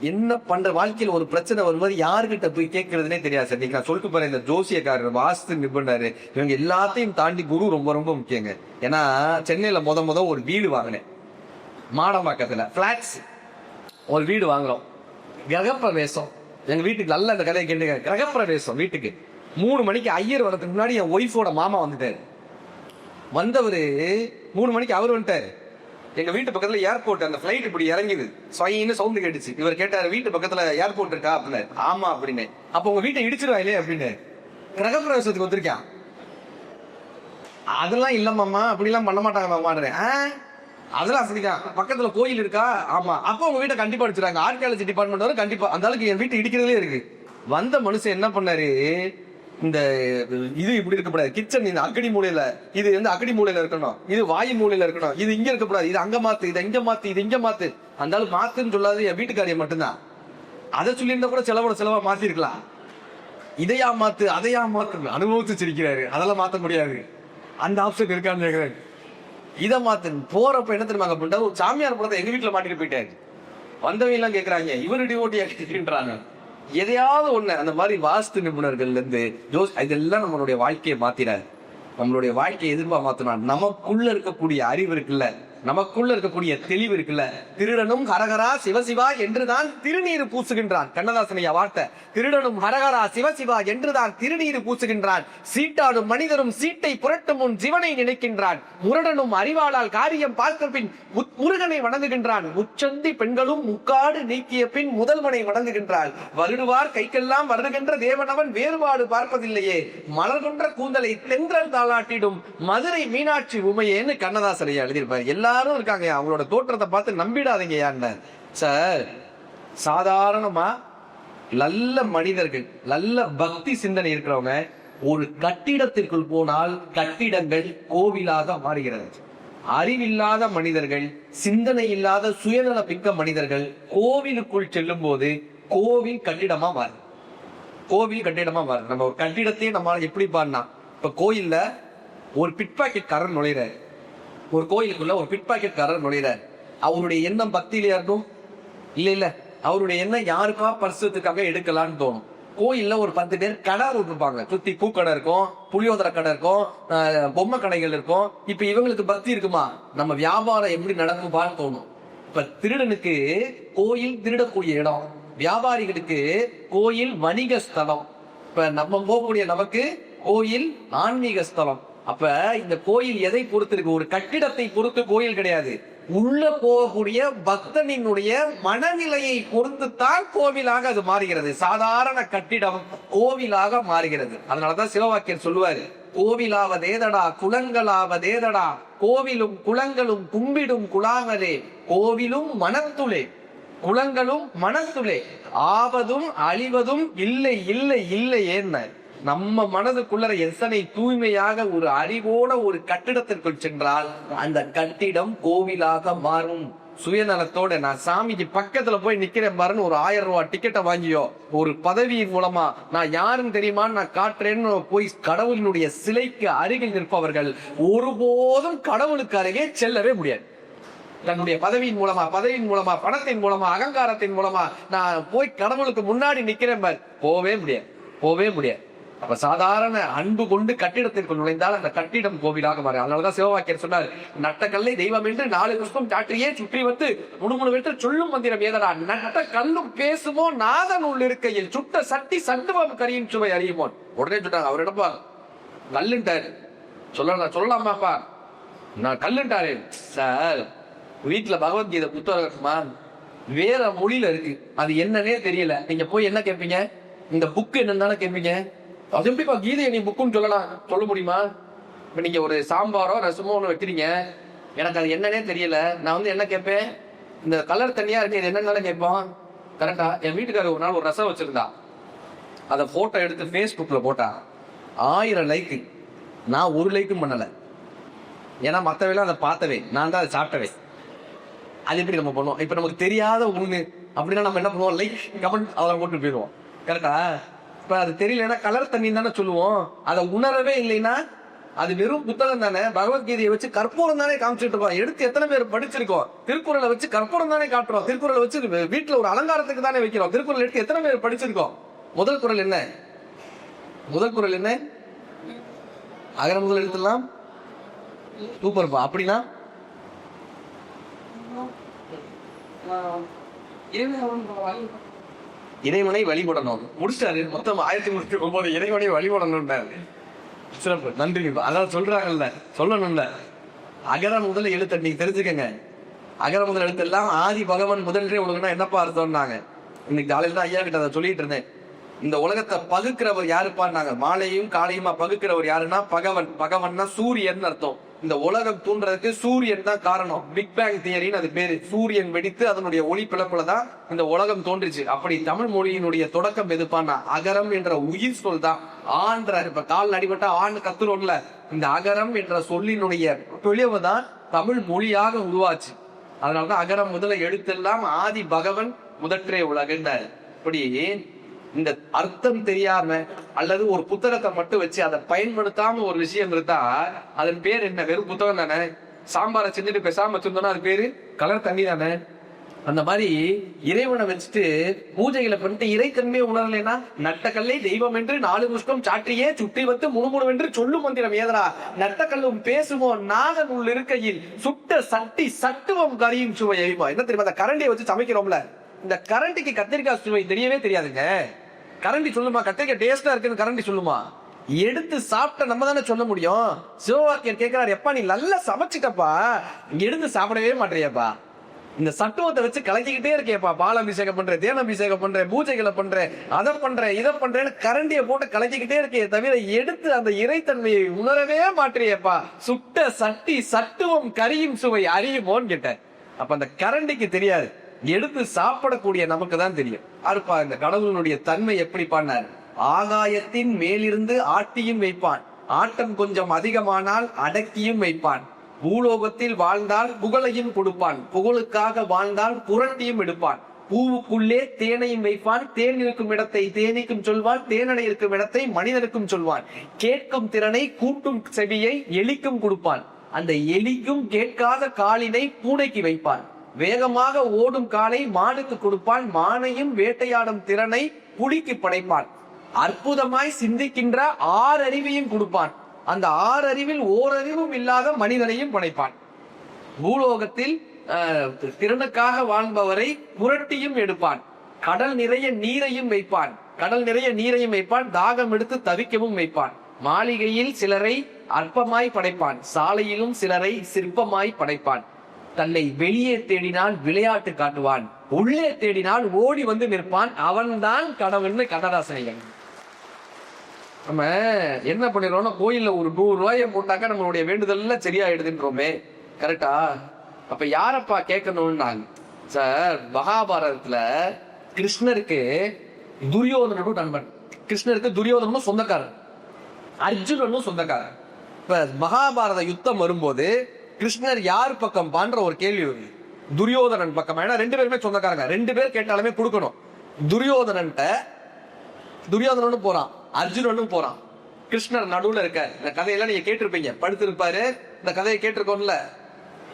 என்ன பண்ற வாழ்க்கையில ஒரு பிரச்சனை வரும்போது யாருக்கிட்ட போய் கேட்கறதுனே தெரியாது சார். நீங்க சொல்லிட்டு போறேன் இந்த ஜோசியக்காரர் வாஸ்து நிபுணர் இவங்க எல்லாத்தையும் தாண்டி குரு ரொம்ப ரொம்ப முக்கியங்க. ஏன்னா சென்னையில முத முத ஒரு வீடு வாங்கினேன். மாடம்பாக்கத்துல பிளாட்ஸ் ஒரு வீடு வாங்குறோம். கிரகப்பிரவேசம். எங்க வீட்டுக்கு நல்ல அந்த கதையை கேட்டுங்க கிரகப்பிரவேசம் வீட்டுக்கு. மூணு மணிக்கு ஐயர் வரதுக்கு முன்னாடி என் ஒய்ஃபோட மாமா வந்துட்டாரு. வந்தவர் மூணு மணிக்கு அவர் வந்துட்டாரு. எங்க வீட்டு பக்கத்துல ஏர்போர்ட் அந்த ஃபிளைட் இப்படி இறங்குது. ஸ்வைன்னு சவுண்டு கேட்டுச்சு. இவர் கேட்டாரு வீட்டு பக்கத்துல ஏர்போர்ட் இருக்கா? அப்படின்னு. ஆமா அப்படின்னு. அப்ப உங்க வீட்டை இடிச்சிருவாங்களே அப்படின்னு. கிரகப்பிரவேசத்துக்கு வந்திருக்கான் அதெல்லாம் இல்லம்மாமா அப்படிலாம் பண்ண மாட்டாங்க மாமான்றேன் ஆ? அதெல்லாம் அப்படிதான் பக்கத்துல கோயில் இருக்கா? ஆமா. அப்ப உங்க வீட்டை கண்டிப்பா அடிச்சிருக்காங்க ஆர்கியாலஜி டிபார்ட்மெண்ட் வரும் கண்டிப்பா. அந்த அளவுக்கு என் வீட்டு இடிக்கிறதுலே இருக்கு. வந்த மனுஷன் என்ன பண்ணாரு? இந்த இது இப்படி இருக்கக்கூடாது. கிச்சன் இந்த அக்கடி மூலையில இது வந்து அக்கடி மூலையில இருக்கணும். இது வாயு மூலையில இருக்கணும். இது இங்க இருக்கக்கூடாது. இது அங்க மாத்து இது இங்க மாத்து இது இங்க மாத்து. அந்த ஆளு மாத்துன்னு சொல்லாது என் வீட்டுக்காரியை மட்டும்தான். அதை சொல்லியிருந்தா கூட செலவோட செலவா மாத்திருக்கலாம். இதையா மாத்து அதையா மாத்து அனுபவித்து சிரிக்கிறாரு அதெல்லாம் மாத்த முடியாது. அந்த ஆப்ஷன் இருக்கான்னு கேட்கிறேன் இதை மாத்து போறப்ப என்ன தெரியுமாங்க அப்படின்ட்டு ஒரு சாமியார் படத்தை எங்க வீட்டுல மாட்டிட்டு போயிட்டாரு. வந்தவங்க எல்லாம் கேட்கறாங்க இவரு டிவோட்டி கேட்கின்றாங்க எதையாவது ஒண்ணு அந்த மாதிரி வாஸ்து நிபுணர்கள்ல இருந்து ஜோஸ் இதெல்லாம் நம்மளுடைய வாழ்க்கையை மாத்தினாரு நம்மளுடைய வாழ்க்கையை எதிர்பார்த்து மாத்தினா நமக்குள்ள இருக்கக்கூடிய அறிவு இருக்குல்ல? நமக்குள்ள இருக்கக்கூடிய தெளிவு இருக்குல்ல? திருடனும் ஹரஹரா சிவசிவா என்றுதான் திருநீர் பூசுகின்றான். கண்ணதாசனையா வார்த்தை. திருடனும் ஹரஹரா சிவசிவா என்றுதான் திருநீர் பூசுகின்றான். சீட்டாடும் மனிதரும் சீட்டை புரட்டும் முன் சிவனை நினைக்கின்றான். முரடனும் அறிவாளால் காரியம் பார்த்த பின் முருகனை வணங்குகின்றான். உச்சந்தி பெண்களும் முக்காடு நீக்கிய பின் முதல்வனை வணங்குகின்றாள். வருடுவார் கைக்கெல்லாம் வருடுகின்ற தேவனவன் வேறுபாடு பார்ப்பதில்லையே. மலர் கொன்ற கூந்தலை தென்றல் தாளாட்டிடும் மதுரை மீனாட்சி உமையேன்னு கண்ணதாசனையா எழுதியிருப்பார். எல்லா எல்லாரும் இருக்காங்க அவங்களோட தோற்றத்தை பார்த்து நம்பிடாதீங்க யான்னு சார் சாதாரணமா நல்ல மனிதர்கள் நல்ல பக்தி சிந்தனை இருக்கிறவங்க ஒரு கட்டிடத்திற்குள் போனால் கட்டிடங்கள் கோவிலாக மாறுகிறது. அறிவில்லாத மனிதர்கள் சிந்தனை இல்லாத சுயநல மிக்க மனிதர்கள் கோவிலுக்குள் செல்லும் போது கோவில் கட்டிடமா மாறும் கோவில் கட்டிடமா மாறும் நம்ம ஒரு கட்டிடத்தையே நம்மளால எப்படி பாடினா இப்ப கோயில்ல ஒரு பிட்பாக்கெட் பாக்கெட் நுழையிற நுழையிறாரு. ஒரு கோயிலுக்குள்ள ஒரு பிட் பாக்கெட் காரர் அவருடைய எண்ணம் பக்தியில இருக்கும் இல்ல இல்ல. அவருடைய எண்ணம் யாருக்கா பரிசுத்துக்காக எடுக்கலாம்னு தோணும். கோயில்ல ஒரு பத்து பேர் கடை விட்டுருப்பாங்க சுத்தி பூக்கடை இருக்கும் புளியோதர கடை இருக்கும் பொம்மை கடைகள் இருக்கும். இப்ப இவங்களுக்கு பக்தி இருக்குமா? நம்ம வியாபாரம் எப்படி நடக்குமான்னு தோணும். இப்ப திருடனுக்கு கோயில் திருடக்கூடிய இடம். வியாபாரிகளுக்கு கோயில் வணிக ஸ்தலம். இப்ப நம்ம போகக்கூடிய நமக்கு கோயில் ஆன்மீக ஸ்தலம். அப்ப இந்த கோயில் எதை பொறுத்து இருக்கு ஒரு கட்டிடத்தை பொறுத்து கோயில் கிடையாது. உள்ள போகக்கூடிய பக்தனினுடைய மனநிலையை பொறுத்துத்தான் கோவிலாக அது மாறுகிறது. சாதாரண கட்டிடம் கோவிலாக மாறுகிறது. அதனாலதான் சிவவாக்கியர் சொல்லுவாரு கோவிலாவதேதடா குளங்களாவதேதடா கோவிலும் குளங்களும் கும்பிடும் குழாமரே கோவிலும் மனத்துளே குளங்களும் மனத்துளே ஆவதும் அழிவதும் இல்லை இல்லை இல்லை என்ன நம்ம மனதுக்குள்ள எத்தனை தூய்மையாக ஒரு அறிவோட ஒரு கட்டிடத்திற்குள் சென்றால் அந்த கட்டிடம் கோவிலாக மாறும். சுயநலத்தோட நான் சாமிக்கு பக்கத்துல போய் நிக்கிறேன் பாருன்னு ஒரு ஆயிரம் ரூபாய் டிக்கெட்டை வாங்கியோ ஒரு பதவியின் மூலமா நான் யாருன்னு தெரியுமான்னு நான் காட்டுறேன்னு போய் கடவுளினுடைய சிலைக்கு அருகில் நிற்பவர்கள் ஒருபோதும் கடவுளுக்கு அருகே செல்லவே முடியாது. தன்னுடைய பதவியின் மூலமா பதவியின் மூலமா பணத்தின் மூலமா அகங்காரத்தின் மூலமா நான் போய் கடவுளுக்கு முன்னாடி நிக்கிறேன் பார். போவே முடியாது. போவே முடியாது. அப்ப சாதாரண அன்பு கொண்டு கட்டிடத்திற்குள் நுழைந்தால் அந்த கட்டிடம் கோவிலாக மாறும். அதனாலதான் சிவவாக்கியர் சொன்னார் நட்ட கல்லை தெய்வம் என்று நாலு புஷ்பம் சாற்றியே சுற்றி வந்து முணுமுணு வெற்று சொல்லும் மந்திரம் ஏதடா? நட்ட கல்லும் பேசுமோ? நாதன் உள் இருக்கையில் சுட்ட சட்டி சண்டுவம் கரியின் சுவை அறியுமோன்? உடனே சொன்னாங்க அவரிடப்பா கல்லுன்ட்டாரு. சொல்லலாம் சொல்லலாமாப்பா? நான் கல்லுன்ட்டாரு. சார் வீட்டுல பகவத்கீதை புத்தகம் இருக்குமா? வேற மொழியில இருக்கு. அது என்னன்னே தெரியல. நீங்க போய் என்ன கேட்பீங்க இந்த புக் என்னன்னு கேட்பீங்க அது எப்படிப்பா கீதையை நீ புக்குன்னு சொல்லலாம் சொல்ல முடியுமா? இப்போ நீங்கள் ஒரு சாம்பாரோ ரசமோ ஒன்று வைக்கிறீங்க எனக்கு அது என்னன்னே தெரியல. நான் வந்து என்ன கேட்பேன்? இந்த கலர் தனியாக இருக்கு இது என்னன்னு கேட்போம். கரெக்டா என் வீட்டுக்காரர் ஒரு நாள் ஒரு ரசம் வச்சுருந்தா. அதை ஃபோட்டோ எடுத்து ஃபேஸ்புக்கில் போட்டா. ஆயிரம் லைக்கு நான் ஒரு லைக்கும் பண்ணலை. ஏன்னா மற்றவெல்லாம் அதை பார்த்தவே. நான் தான் அதை சாப்பிட்டவே. அது எப்படி நம்ம பண்ணுவோம்? இப்போ நமக்கு தெரியாத ஒன்று அப்படின்னா நம்ம என்ன பண்ணுவோம்? லைக் கமெண்ட் அதெல்லாம் போட்டு போயிடுவோம். கரெக்டா இப்போ அது தெரியலன்னா கலர் தண்ணி தானே சொல்லுவோம். அதை உணரவே இல்லைன்னா அது வெறும் புத்தகம் தானே. பகவத்கீதையை வச்சு கற்பூரம் தானே காமிச்சிட்டு இருக்கோம். எடுத்து எத்தனை பேர் படிச்சிருக்கோம். திருக்குறளை வச்சு கற்பூரம் தானே காட்டுறோம். திருக்குறளை வச்சு வீட்டுல ஒரு அலங்காரத்துக்கு தானே வைக்கிறோம். திருக்குறள் எடுத்து எத்தனை பேர் படிச்சிருக்கோம்? முதல் குறள் என்ன? முதல் குறள் என்ன? அகர முதல் எழுத்துலாம்? சூப்பர்ப்பா அப்படின்னா? இறைவனை வழிபடணும். முடிச்சிட்டாரு. மொத்தம் ஆயிரத்தி முன்னூத்தி ஒன்பது இறைவனை வழிபடணும் சிறப்பு. நன்றி. அதான் சொல்றாங்கல்ல. சொல்லணும்ல. அகர முதல் எழுத்து. நீங்க தெரிஞ்சுக்கங்க. அகர முதல் எழுத்து எல்லாம் ஆதி பகவான் முதல்றே உலகம்னா என்னப்பா அர்த்தம்னாங்க? இன்னைக்கு காலையில் தான் ஐயா கிட்ட அதை சொல்லிட்டு இருந்தேன். இந்த உலகத்தை பகுக்கிறவர் யாருப்பான்னாங்க? மாலையும் காலையுமா பகுக்கிறவர் யாருன்னா பகவன். பகவன்னா சூரியன் அர்த்தம். இந்த உலகம் தூண்டுறதுக்கு சூரியன் தான் காரணம். பிக் பேங் தியரின்னு அது பேரு. சூரியன் வெடித்து அதனுடைய ஒளி பிளப்புல தான் இந்த உலகம் தோன்றுச்சு. அப்படி தமிழ் மொழியினுடைய தொடக்கம் எதுப்பான்னா அகரம் என்ற உயிர் சொல் தான். ஆன்ற இப்ப கால் அடிபட்டா ஆண் கத்துறோம்ல. இந்த அகரம் என்ற சொல்லினுடைய பிழிவு தான் தமிழ் மொழியாக உருவாச்சு. அதனாலதான் அகரம் முதல எழுத்தெல்லாம் ஆதி பகவன் முதற்றே அப்படியே இப்படி இந்த அர்த்தம் தெரியாம அல்லது ஒரு புத்தகத்தை மட்டும் வச்சு அதை பயன்படுத்தாம ஒரு விஷயம் இருந்தா அதன் பேர் என்ன? வெறும் புத்தகம் தானே? சாம்பாரை செஞ்சுட்டு பேசாம வச்சிருந்தோம்னா அது பேரு கலர் தண்ணி தானே? அந்த மாதிரி இறைவனை வச்சுட்டு பூஜைகளை பண்ணிட்டு இறைத்தன்மையை உணரலைனா நட்டக்கல்லை தெய்வம் என்று நாலு புஷ்பம் சாற்றியே சுற்றி வந்து முணுமுணுவென்று சொல்லும் மந்திரம் ஏதரா நட்டக்கல்லும் பேசுமோ நாகன் உள் இருக்கையில் சுட்ட சட்டி சட்டுவம் கரியும் சுவை என்ன தெரியுமா? அந்த கரண்டியை வச்சு சமைக்கிறோம்ல. இந்த கரண்டிக்கு கத்திரிக்காய் சுவை தெரியவே தெரியாதுங்க. கரண்டி சொல்லுமா? கத்திரிக்காய் டேஸ்டா இருக்குன்னு கரண்டி சொல்லுமா? எடுத்து சாப்பிட்ட நம்ம தானே சொல்ல முடியும்? சிவவாக்கியர் கேட்கிறார் எப்பா நீ நல்லா சமைச்சிட்டப்பா. எடுத்து சாப்பிடவே மாட்டேறியப்பா. இந்த சட்டுவத்தை வச்சு கலக்கிக்கிட்டே இருக்கேப்பா பால் அபிஷேகம் பண்றேன் தேன் அபிஷேகம் பண்றேன் பூஜைகளை பண்றேன் அதை பண்றேன் இதை பண்றேன்னு கரண்டியை போட்டு கலக்கிக்கிட்டே இருக்கே தவிர எடுத்து அந்த இறைத்தன்மையை உணரவே மாட்டேறியப்பா. சுட்ட சட்டி சட்டுவம் கரியும் சுவை அறியுமோன்னு கேட்டேன். அப்ப அந்த கரண்டிக்கு தெரியாது. எடுத்து சாப்பிடக்கூடிய நமக்கு தான் தெரியும். அருப்பா இந்த கடவுளுடைய தன்மை எப்படி பண்ணார்? ஆகாயத்தின் மேலிருந்து ஆட்டியும் வைப்பான். ஆட்டம் கொஞ்சம் அதிகமானால் அடக்கியும் வைப்பான். பூலோகத்தில் வாழ்ந்தால் புகழையும் கொடுப்பான். புகழுக்காக வாழ்ந்தால் புரட்டியும் எடுப்பான். பூவுக்குள்ளே தேனையும் வைப்பான். தேன் இருக்கும் இடத்தை தேனிக்கும் சொல்வான். தேனடை இருக்கும் இடத்தை மனிதனுக்கும் சொல்வான். கேட்கும் திறனை கூட்டும் செவியை எலிக்கும் கொடுப்பான். அந்த எலிக்கும் கேட்காத காலினை பூனைக்கு வைப்பான். வேகமாக ஓடும் காலை மானுக்கு கொடுப்பான் மானையும் வேட்டையாடும் திறனை புலிக்கு படைப்பான் அற்புதமாய் சிந்திக்கின்ற ஆறறிவையும் கொடுப்பான் அந்த ஆறறிவில் ஓரறிவும் இல்லாத மனிதனையும் படைப்பான் பூலோகத்தில் திறனுக்காக வாழ்பவரை புரட்டியும் எடுப்பான் கடல் நிறைய நீரையும் வைப்பான் கடல் நிறைய நீரையும் வைப்பான் தாகம் எடுத்து தவிக்கவும் வைப்பான் மாளிகையில் சிலரை அற்பமாய் படைப்பான் சாலையிலும் சிலரை சிற்பமாய் படைப்பான் தன்னை வெளியே தேடினால் விளையாட்டு காட்டுவான். உள்ளே தேடினால் ஓடி வந்து நிற்பான். அவன்தான் கடவுள்னு கண்ணதாசன் நம்ம என்ன பண்ணிடுறோம்னா கோயில்ல ஒரு நூறு ரூபாயை போட்டாக்கா நம்மளுடைய வேண்டுதல்ல சரியாயிடுதுன்றோமே. கரெக்டா அப்ப யாரப்பா கேட்கணும்னாங்க சார் மகாபாரதத்துல கிருஷ்ணருக்கு துரியோதனனும் நண்பன். கிருஷ்ணருக்கு துரியோதனும் சொந்தக்காரன் அர்ஜுனனும் சொந்தக்காரன் இப்ப மகாபாரத யுத்தம் வரும்போது கிருஷ்ணர் யார் பக்கம் பான்ற ஒரு கேள்வி. வருது துரியோதனன் பக்கம். ஏன்னா ரெண்டு பேருமே சொந்தக்காரங்க. ரெண்டு பேர் கேட்டாலுமே கொடுக்கணும். துரியோதனன்ட்ட துரியோதனனும் போறான். அர்ஜுனனும் போறான். கிருஷ்ணர் நடுவுல இருக்க. இந்த கதையெல்லாம் நீங்க கேட்டிருப்பீங்க. படுத்திருப்பாரு. இந்த கதையை கேட்டிருக்கோம்ல.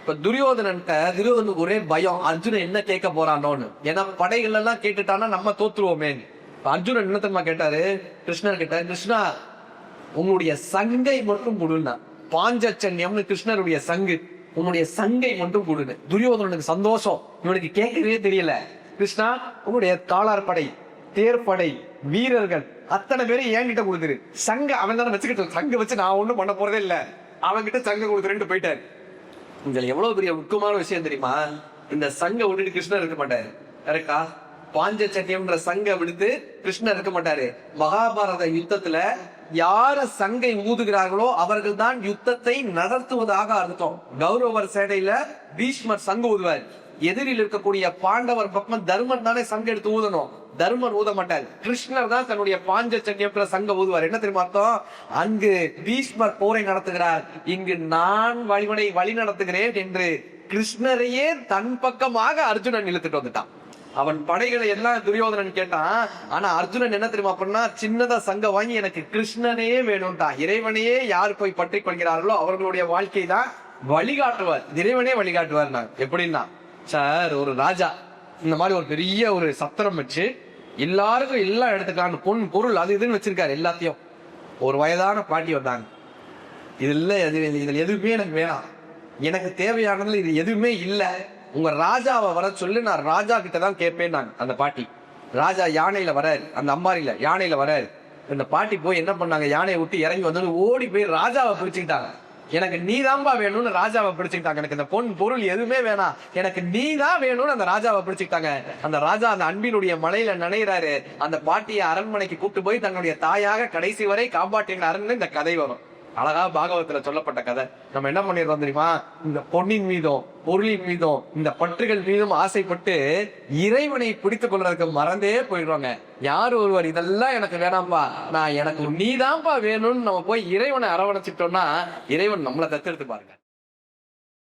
இப்ப துரியோதனன்ட்ட துரியோதனுக்கு ஒரே பயம். அர்ஜுனன் என்ன கேட்க போறானோன்னு. ஏன்னா படைகள் எல்லாம் கேட்டுட்டானா நம்ம தோத்துருவோமே. அர்ஜுனன் என்ன தெரியுமா கேட்டாரு? கிருஷ்ணர் கிட்ட கிருஷ்ணா உங்களுடைய சங்கை மட்டும் கொடுன்னா பாஞ்சச்சன்யம்னு கிருஷ்ணருடைய சங்கு. உன்னுடைய சங்கை மட்டும் கொடுன்னு துரியோதனனுக்கு சந்தோஷம். இவனுக்கு கேட்கவே தெரியல. கிருஷ்ணா உன்னுடைய காலார் படை தேர்ப்படை வீரர்கள் அத்தனை பேரும் என்கிட்ட கொடுத்துரு. சங்க அவன் தானே வச்சுக்கிட்டு சங்க வச்சு நான் ஒண்ணும் பண்ண போறதே இல்ல. அவன் கிட்ட சங்க கொடுத்துருன்னு போயிட்டாரு. இதுல எவ்வளவு பெரிய முக்கியமான விஷயம் தெரியுமா? இந்த சங்க விட்டுட்டு கிருஷ்ணர் இருக்க மாட்டாரு. கரெக்டா பாஞ்சச்சட்டியம்ன்ற சங்க விடுத்து கிருஷ்ணர் இருக்க மாட்டாரு. மகாபாரத யுத்தத்துல யார சங்கை ஊதுகிறார்களோ அவர்கள் தான் யுத்தத்தை நடத்துவதாக அர்த்தம். கௌரவர் சேடையில பீஷ்மர் சங்கு ஊதுவார். எதிரில் இருக்கக்கூடிய பாண்டவர் பக்கம் தர்மன் தானே சங்க எடுத்து ஊதணும். தர்மர் ஊத மாட்டார். கிருஷ்ணர் தான் தன்னுடைய பாஞ்ச சன்னியத்துல சங்க ஊதுவார். என்ன தெரியுமா அர்த்தம்? அங்கு பீஷ்மர் போரை நடத்துகிறார். இங்கு நான் வழிவனை வழி நடத்துகிறேன் என்று கிருஷ்ணரையே தன் பக்கமாக அர்ஜுனன் இழுத்துட்டு வந்துட்டான். அவன் படைகளை எல்லாம் துரியோதனன் கேட்டான். ஆனா அர்ஜுனன் என்ன தெரியுமா பண்ணா? சின்னதா சங்க வாங்கி எனக்கு கிருஷ்ணனே வேணும்ட்டான் இறைவனையே யார் போய் பற்றி கொள்கிறார்களோ அவர்களுடைய வாழ்க்கை தான் வழிகாட்டுவார். இறைவனே வழிகாட்டுவார் நான். எப்படின்னா சார் ஒரு ராஜா. இந்த மாதிரி ஒரு பெரிய ஒரு சத்திரம் வச்சு எல்லாருக்கும் எல்லாம் எடுத்துக்கலாம் பொன் பொருள் அது இதுன்னு வச்சிருக்காரு எல்லாத்தையும். ஒரு வயதான பாட்டி வந்தாங்க. இதுல இது இதுல எதுவுமே எனக்கு வேணாம். எனக்கு தேவையானதுல இது எதுவுமே இல்லை. உங்க ராஜாவை வர சொல்லு நான் ராஜா கிட்ட தான் கேட்பேன் நான் அந்த பாட்டி. ராஜா யானையில வராரு அந்த அம்பாரியில யானையில வராரு. இந்த பாட்டி போய் என்ன பண்ணாங்க யானையை விட்டு இறங்கி வந்து ஓடி போய் ராஜாவை பிடிச்சுக்கிட்டாங்க. எனக்கு நீ தான்பா வேணும்னு ராஜாவை பிடிச்சுக்கிட்டாங்க. எனக்கு இந்த பொன் பொருள் எதுவுமே வேணாம். எனக்கு நீ தான் வேணும்னு அந்த ராஜாவை பிடிச்சுக்கிட்டாங்க. அந்த ராஜா அந்த அன்பினுடைய மலையில நினைறாரு அந்த பாட்டியை அரண்மனைக்கு கூப்பிட்டு போய் தன்னுடைய தாயாக கடைசி வரை காப்பாற்றினாருன்னு இந்த கதை வரும். அழகா பாகவத்துல சொல்லப்பட்ட கதை. நம்ம என்ன பண்ணிடுறோம் தெரியுமா? இந்த பொன்னின் மீதும் பொருளின் மீதும் இந்த பற்றுகள் மீதும் ஆசைப்பட்டு இறைவனை பிடித்துக் கொள்றதுக்கு மறந்தே போயிடுவாங்க யார் ஒருவர் இதெல்லாம் எனக்கு வேணாம்பா நான் எனக்கு நீதான்பா வேணும்னு நம்ம போய் இறைவனை அரவணைச்சிட்டோம்னா இறைவன் நம்மளை தத்தெடுத்து பாருங்க